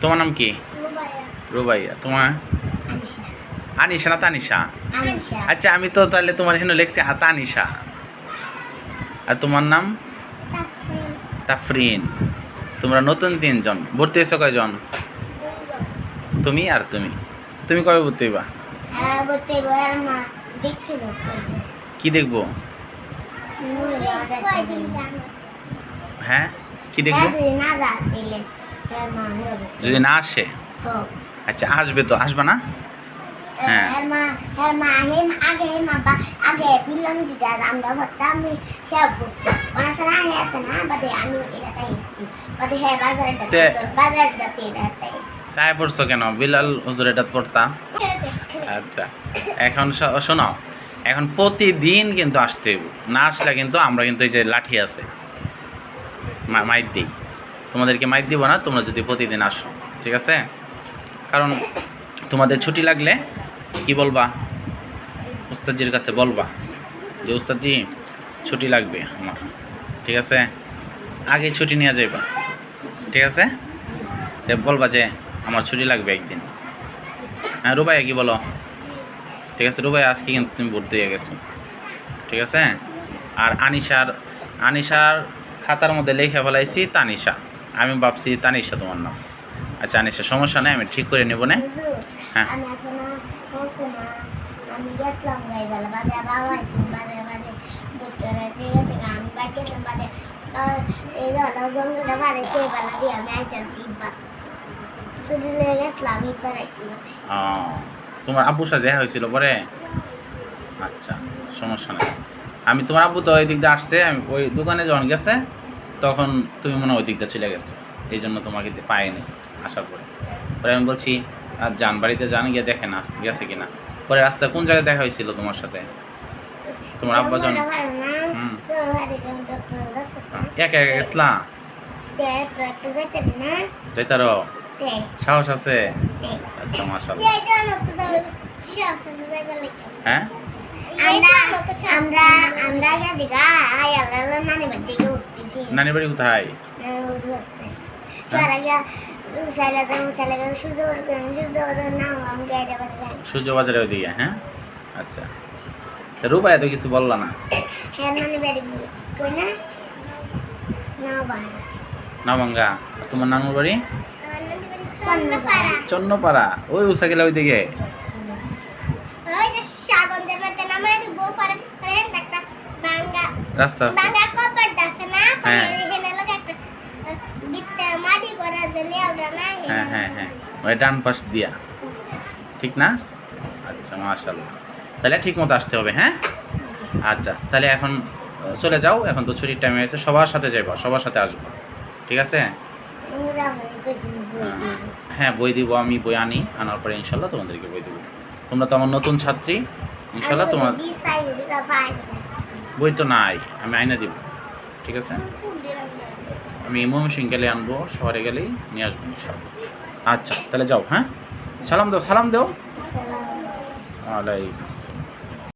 তোমার নাম কি? রুবাইয়া। তোমার? আনিশা। না তানিশা? আচ্ছা আমি তো তাহলে তোমার এখানে লিখছি হা তানিশা। আর তোমার নাম? তাফরিন। তোমরা নতুন তিনজন। ভর্তি হয়েছো কয়জন? তুমি আর তুমি। তুমি কবে ভর্তি হইবা? হ্যাঁ কি দেখব? হ্যাঁ? কি দেখব? হ্যাঁ হ্যাঁ যদি না আসে? আচ্ছা আসবে তো আসবা না? হ্যাঁ। হ্যাঁ। হ্যাঁ হ্যাঁ তাই হ্যাঁ পড়ছো কেন? বিলাল হুজুর এটা পড়তাম আচ্ছা এখন শোনো এখন প্রতিদিন কিন্তু আসতে না আসলে কিন্তু আমরা কিন্তু এই যে লাঠি আছে মাইর দিই। তোমাদেরকে মাইর দিব না, তোমরা যদি প্রতিদিন আসো, ঠিক আছে? কারণ তোমাদের ছুটি লাগলে কি বলবা? উস্তাদজির কাছে বলবা যে, উস্তাদজি, ছুটি লাগবে আমার, ঠিক আছে? আগে ছুটি নিয়ে যাইবা, ঠিক আছে? যে বলবা যে, আমার ছুটি লাগবে একদিন। হ্যাঁ রুবাইয়া কি বলো? ঠিক আছে রুবাই আজকে কিন্তু তুমি ভর্তি হয়ে গেছো, ঠিক আছে? আর আনিশার আনিশার খাতার মধ্যে লেখা ফেলাইছি তানিশা। আমি ভাবছি তানিশা তোমার নাম। আচ্ছা আনিশা সমস্যা নেই আমি ঠিক করে নেব না হ্যাঁ। না ও, তোমার আব্বুর সাথে দেখা হয়েছিল পরে? আচ্ছা সমস্যা নেই। আমি তোমার আব্বু তো ওই দিক দিয়ে আসছে আমি ওই দোকানে যখন গেছে তখন তুমি মনে হয় ওই দিক দিয়ে চলে গেছো। এই জন্য তোমাকে পাইনি আসার পরে। পরে আমি বলছি আর যান বাড়িতে যান গিয়ে দেখে না গেছে কিনা? পরে রাস্তায় কোন জায়গায় দেখা হয়েছিল তোমার সাথে? তোমার আব্বা না। তোর ডক্টর যাচ্ছে একা একা গেছলা? দেখ তো একটু যেতে না? যাইতারো দেখ সাহস আছে? আচ্ছা লাগে হ্যাঁ? আমরা আমরা আমরা আগে আই আল্লাহ নানি উঠতেছি বাড়ি কোথায়? সূর্য বাজারে ওইদিকে হ্যাঁ? আচ্ছা। তা রূপায় তো কিছু বললা না? হ্যাঁ নানি বাড়ি কই না? না বাংলা নামাঙ্গা আর তোমার নানুর বাড়ি চন্নপাড়া। ওই উষা গেলে ওইদিকে ওই যে পারে একটা বাঙ্গা রাস্তা আছে। বাঙ্গা কপার আছে না? হ্যাঁ। এখানে লোক একটা বিত্তে মাটি করা যে নেওয়া না হ্যাঁ হ্যাঁ হ্যাঁ। ওই ডান পাশ দিয়া। ঠিক না? আচ্ছা মাশাল্লাহ তাহলে ঠিক মতো আসতে হবে হ্যাঁ? আচ্ছা তাহলে এখন চলে যাও। এখন তো ছুটির টাইম হয়েছে সবার সাথে যাইবা সবার সাথে আসব। ঠিক আছে? হ্যাঁ বই দিব আমি বই আনি আনার পরে ইনশাল্লাহ তোমাদেরকে বই দেবো। তোমরা তো আমার নতুন ছাত্রী। ইনশাল্লাহ তোমার বই তো নাই আমি আয়না দিব। ঠিক আছে? আমি ময়মনসিং গেলে আনব শহরে গেলেই নিয়ে আসব ইনশাল্লাহ আচ্ছা তাহলে যাও হ্যাঁ? সালাম দাও সালাম দাও। আলাইকুম আসসালাম।